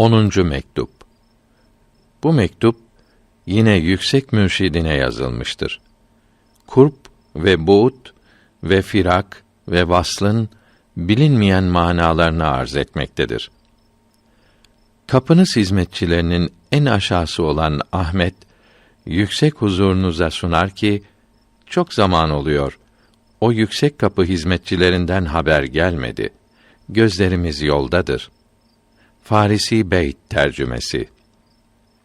10. mektup. Bu mektup yine yüksek mürşidine yazılmıştır. Kurp ve buğut ve firak ve vaslın bilinmeyen manalarını arz etmektedir. Kapınız hizmetçilerinin en aşağısı olan Ahmet yüksek huzurunuza sunar ki çok zaman oluyor. O yüksek kapı hizmetçilerinden haber gelmedi. Gözlerimiz yoldadır. Farisi Beyt tercümesi.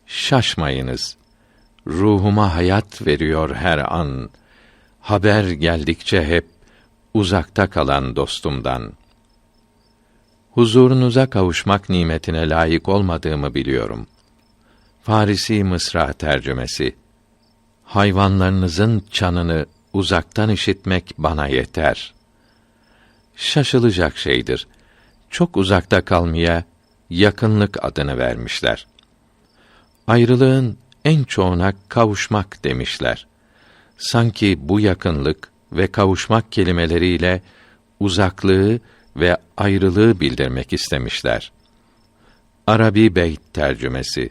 Şaşmayınız. Ruhuma hayat veriyor her an. Haber geldikçe hep uzakta kalan dostumdan. Huzurunuza kavuşmak nimetine layık olmadığımı biliyorum. Farisi Mısra tercümesi. Hayvanlarınızın çanını uzaktan işitmek bana yeter. Şaşılacak şeydir. Çok uzakta kalmaya yakınlık adını vermişler. Ayrılığın en çoğuna kavuşmak demişler. Sanki bu yakınlık ve kavuşmak kelimeleriyle uzaklığı ve ayrılığı bildirmek istemişler. Arabi Beyt tercümesi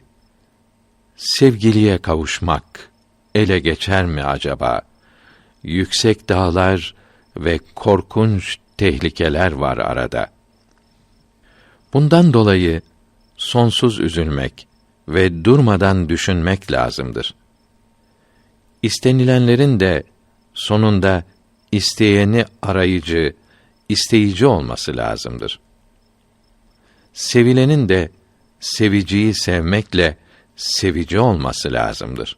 Sevgiliye kavuşmak ele geçer mi acaba? Yüksek dağlar ve korkunç tehlikeler var arada. Bundan dolayı sonsuz üzülmek ve durmadan düşünmek lazımdır. İstenilenlerin de sonunda isteyeni arayıcı, isteyici olması lazımdır. Sevilenin de seviciyi sevmekle sevici olması lazımdır.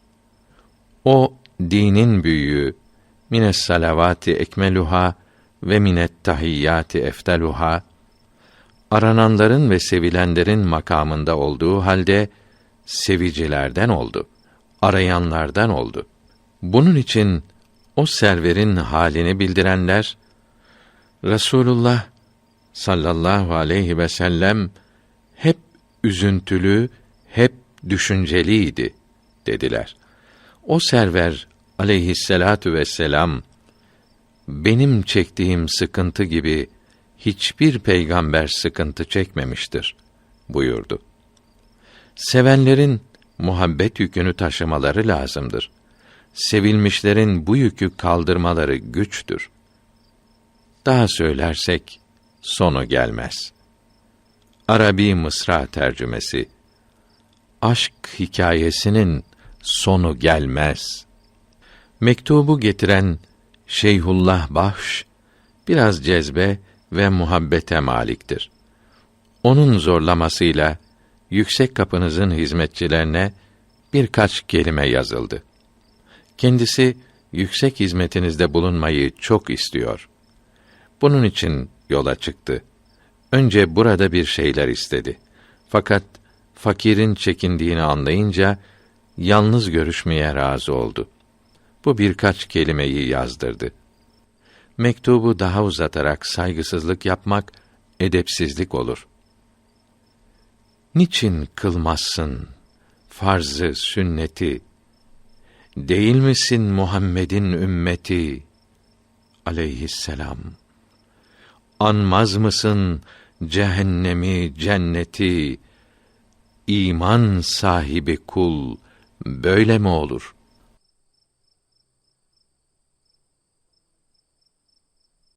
O dinin büyüğü mines salavati ekmeluha ve minet tahiyyati efteluha arananların ve sevilenlerin makamında olduğu halde sevicilerden oldu. Arayanlardan oldu. Bunun için o serverin halini bildirenler Resulullah sallallahu aleyhi ve sellem hep üzüntülü, hep düşünceliydi dediler. O server aleyhisselatu vesselam benim çektiğim sıkıntı gibi hiçbir peygamber sıkıntı çekmemiştir buyurdu. Sevenlerin muhabbet yükünü taşımaları lazımdır. Sevilmişlerin bu yükü kaldırmaları güçtür. Daha söylersek sonu gelmez. Arabi Mısra tercümesi Aşk hikayesinin sonu gelmez. Mektubu getiren Şeyhullah Bahş biraz cezbe ve muhabbete maliktir. Onun zorlamasıyla yüksek kapınızın hizmetçilerine birkaç kelime yazıldı. Kendisi yüksek hizmetinizde bulunmayı çok istiyor. Bunun için yola çıktı. Önce burada bir şeyler istedi. Fakat fakirin çekindiğini anlayınca yalnız görüşmeye razı oldu. Bu birkaç kelimeyi yazdırdı. Mektubu daha uzatarak saygısızlık yapmak edepsizlik olur. Niçin kılmazsın farzı sünneti? Değil misin Muhammed'in ümmeti? Aleyhisselam. Anmaz mısın cehennemi, cenneti? İman sahibi kul böyle mi olur?'